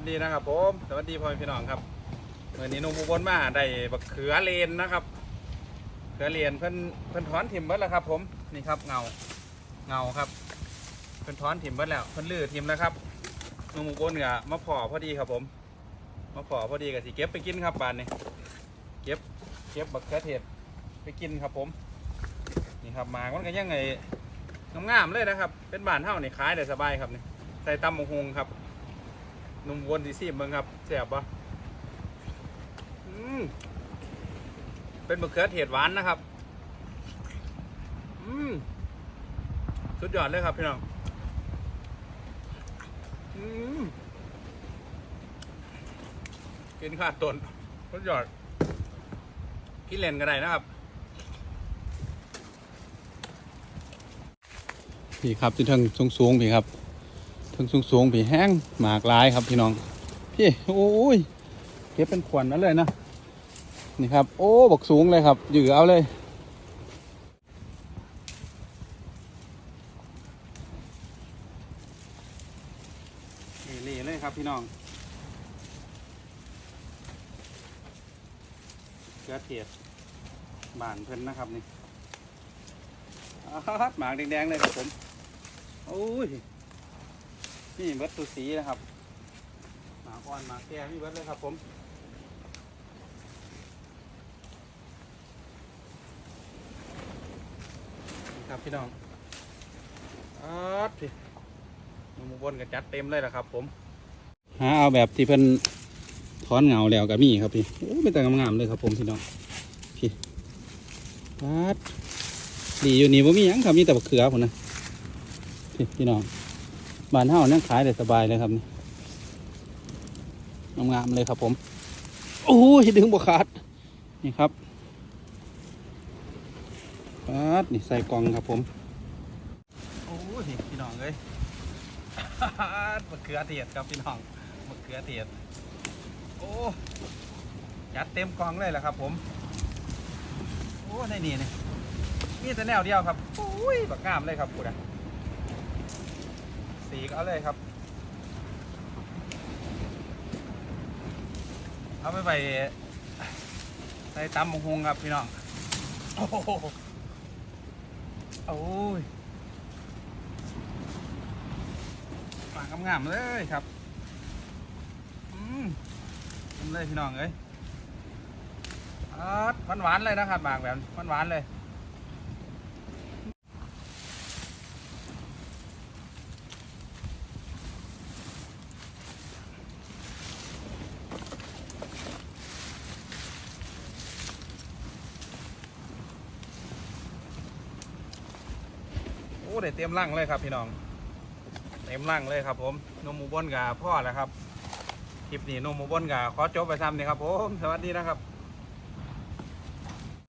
วัสดีนะครับผมสวัสดีพ่อแม่พี่น้องครับเมื่อนี้นุ่มอุบลมาได้บักเขือเลนนะครับเขือเลนเพิ่นเพิ่นถอนถิ่มเบิดแล้วครับ ผมนี่ครับเงาเงาครับ เพิ่นถอนถิ่มเบิดแล้วเพิ่นลื้อถิ่มแล้วครับนุ่มอุบลเนี่ยมาพอพอดีครับผมมาพอพอดีกับสิเก็บไปกินครับบานนี้เก็บเก็บบักเขือเทศไปกินครับผม นี่ครับหมากมันก็ยังไงงามๆเลยนะครับ เป็นบานเท่านี่ขายได้สบายครับนี่ใส่ตำมงฮงครับ นุ่มวนดีซีมืองครับแซ่บปะอืมเป็นมะเขือเทศหวานนะครับ อืมสุดยอดเลยครับพี่น้อง อืมกินขาดตนสุดยอดกินเล่นก็ได้นะครับพี่ครับที่เทิงสูงสูงๆพี่ครับ เทิงสูงสูงๆพี่แห้งหมากลายครับพี่น้อง พี่โอ้ยเก็บเป็นขวัญนั่นเลยนะนี่ครับ โอ้บักสูงเลยครับยือเอาเลยนี่เลยครับพี่น้องเกลือเทียดบานเพิ่นนะครับนี่อาดหมากแดงๆเลยครับผมโอ้ย นี่เบิดตัวสีนะครับหมาอ่อนหมาแก่มีเบิดเลยครับผมนี่ครับพี่น้องอาดพี่หมูบนกับจัดเต็มเลยนะครับ ผมหาเอาแบบที่เพิ่นถอนเงาแล้วกับมีครับพี่โอ้เป็นแต่งามๆเลยครับผมพี่น้องพี่อาดดีอยู่นี่ว่ามีหยังครับมีแต่บักเขือผมนะพี่พี่น้อง บ้านเฮานั่งขายได้สบายเลยครับนี่งามๆเลยครับผมโอ้ยดึงบวขาดนี่ครับปัดนี่ใส่กล่องครับผมโอ้ยพี่น้องเลยมะเขือเทียดครับพี่น้องมะเขือเทียดโอ้ยัดเต็มกล่องเลยแหละครับ ผมโอ้ในนี่นี่มีแต่แนวเดียวครับโอ้ยบักงามเลยครับกูนะ สีก็เอาเลยครับ เอาไปไปใส่ตำมงฮงครับพี่น้อง โอ้โหโอ้ยฝางงามๆเลยครับ อืมเลยพี่น้องเอ้ยหวานหวานๆเลยนะครับหมากแบบหวานหวานๆเลย ได้เต็มร่างเลยครับพี่น้อง เต็มร่างเลยครับ ผมนมหมูบนกับพ่อแล้วครับคลิปนี้นมหมูบนกับขอจบไปซ้ำนี่ครับผมสวัสดีนะครับ